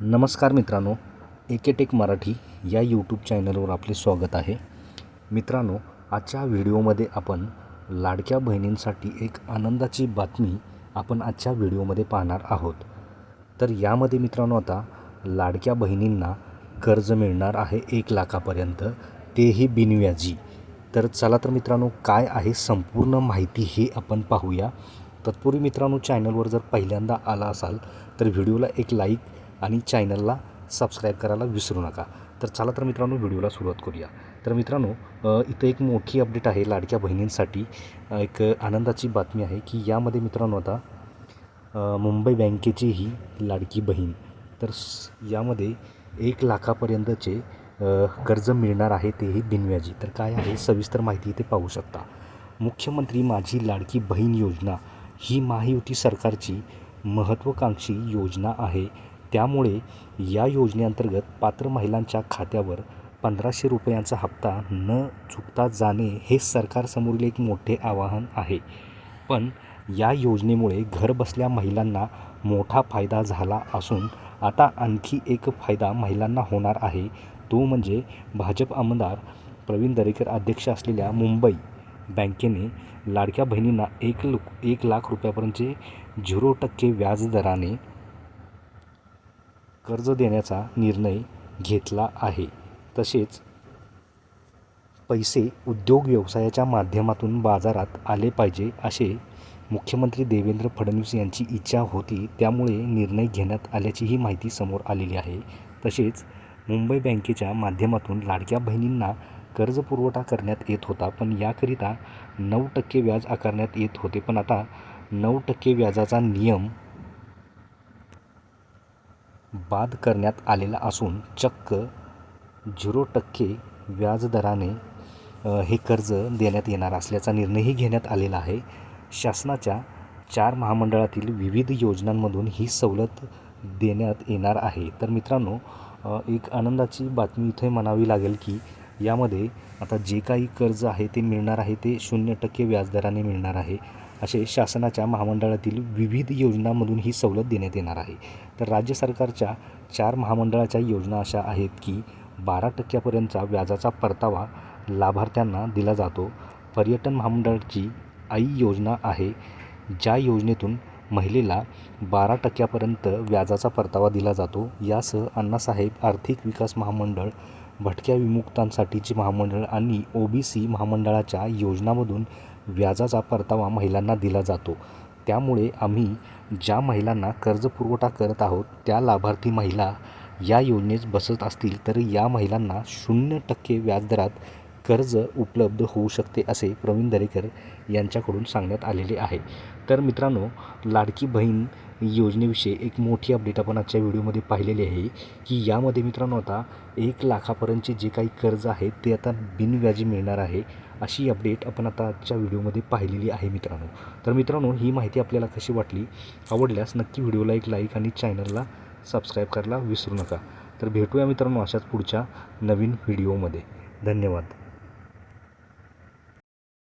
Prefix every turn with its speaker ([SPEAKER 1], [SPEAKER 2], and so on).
[SPEAKER 1] नमस्कार मित्रांनो एकेटेक मराठी या यूट्यूब चॅनलवर आपले स्वागत आहे. मित्रांनो आजच्या व्हिडिओमध्ये आपण लाडक्या बहिणींसाठी एक आनंदाची बातमी आपण आजच्या व्हिडिओमध्ये पाहणार आहोत. तर यामध्ये मित्रांनो आता लाडक्या बहिणींना कर्ज मिळणार आहे एक लाखापर्यंत तेही बिनव्याजी. तर चला तर मित्रांनो काय आहे संपूर्ण माहिती हे आपण पाहूया. तत्पूर्वी मित्रांनो चॅनलवर जर पहिल्यांदा आला असाल तर व्हिडिओला एक लाईक आणि चॅनलला सबस्क्राईब करायला विसरू नका. तर चला तर मित्रांनो व्हिडिओला सुरुवात करूया. तर मित्रांनो इथं एक मोठी अपडेट आहे लाडक्या बहिणींसाठी. एक आनंदाची बातमी आहे की यामध्ये मित्रांनो आता मुंबई बँकेची ही लाडकी बहीण. तर यामध्ये एक लाखापर्यंतचे कर्ज मिळणार आहे तेही बिनव्याजी तर काय आहे सविस्तर माहिती इथे पाहू शकता. मुख्यमंत्री माझी लाडकी बहीण योजना ही महायुती सरकारची महत्त्वाकांक्षी योजना आहे. त्यामुळे या योजनेअंतर्गत पात्र महिलांच्या खात्यावर पंधराशे रुपयांचा हप्ता न चुकता जाणे हे सरकारसमोरील एक मोठे आवाहन आहे. पण या योजनेमुळे घरबसल्या महिलांना मोठा फायदा झाला असून आता आणखी एक फायदा महिलांना होणार आहे. तो म्हणजे भाजप आमदार प्रवीण दरेकर अध्यक्ष असलेल्या मुंबई बँकेने लाडक्या बहिणींना एक लु एक लाख रुपयापर्यंतचे झिरो टक्के व्याजदराने कर्ज देण्याचा निर्णय घेतला आहे. तसेच पैसे उद्योग व्यवसायाच्या माध्यमातून बाजारात आले पाहिजे असे मुख्यमंत्री देवेंद्र फडणवीस यांची इच्छा होती त्यामुळे निर्णय घेण्यात आल्याचीही माहिती समोर आलेली आहे. तसेच मुंबई बँकेच्या माध्यमातून लाडक्या बहिणींना कर्ज पुरवठा करण्यात येत होता पण याकरिता नऊ टक्के व्याज आकारण्यात येत होते. पण आता नऊ टक्के व्याजाचा नियम बाद करण्यात आलेला असून चक्क झिरो टक्के व्याजदराने हे कर्ज देण्यात येणार असल्याचा निर्णयही घेण्यात आलेला आहे. शासनाच्या चार महामंडळातील विविध योजनांमधून ही सवलत देण्यात येणार आहे. तर मित्रांनो एक आनंदाची बातमी इथे म्हणावी लागेल की यामध्ये आता जे काही कर्ज आहे ते मिळणार आहे ते शून्य टक्के व्याजदराने मिळणार आहे. असे शासनाच्या महामंडळातील विविध योजनांमधून ही सवलत देण्यात येणार आहे. तर राज्य सरकारच्या चार महामंडळाच्या योजना अशा आहेत की बारा टक्क्यापर्यंतचा व्याजाचा परतावा लाभार्थ्यांना दिला जातो. पर्यटन महामंडळाची आई योजना आहे ज्या योजनेतून महिलेला बारा टक्क्यापर्यंत व्याजाचा परतावा दिला जातो. यासह अण्णासाहेब आर्थिक विकास महामंडळ भटक्या विमुक्तांसाठीचे महामंडळ आणि ओ बी सी महामंडळाच्या योजनामधून व्याजाचा परतावा महिलांना दिला जातो. त्यामुळे आम्ही ज्या महिलांना कर्ज पुरवठा करत आहोत त्या लाभार्थी महिला या योजनेत बसत असतील तर या महिलांना शून्य टक्के व्याजदरात कर्ज उपलब्ध होऊ शकते असे प्रवीण दरेकर यांच्याकडून सांगण्यात आलेले आहे. तर मित्रांनो लाडकी बहीण योजनेविषयी एक मोठी अपडेट आपण आजच्या व्हिडिओमध्ये पाहिलेली आहे की यामध्ये मित्रांनो आता एक लाखापर्यंतचे जे काही कर्ज आहे ते आता बिनव्याजी मिळणार आहे अशी अपडेट आपण आता आजच्या व्हिडिओमध्ये पाहिलेली आहे मित्रांनो. तर मित्रांनो ही माहिती आपल्याला कशी वाटली? आवडल्यास नक्की व्हिडिओला एक लाईक आणि चॅनलला सबस्क्राईब करायला विसरू नका. तर भेटूया मित्रांनो अशाच पुढच्या नवीन व्हिडिओमध्ये. धन्यवाद.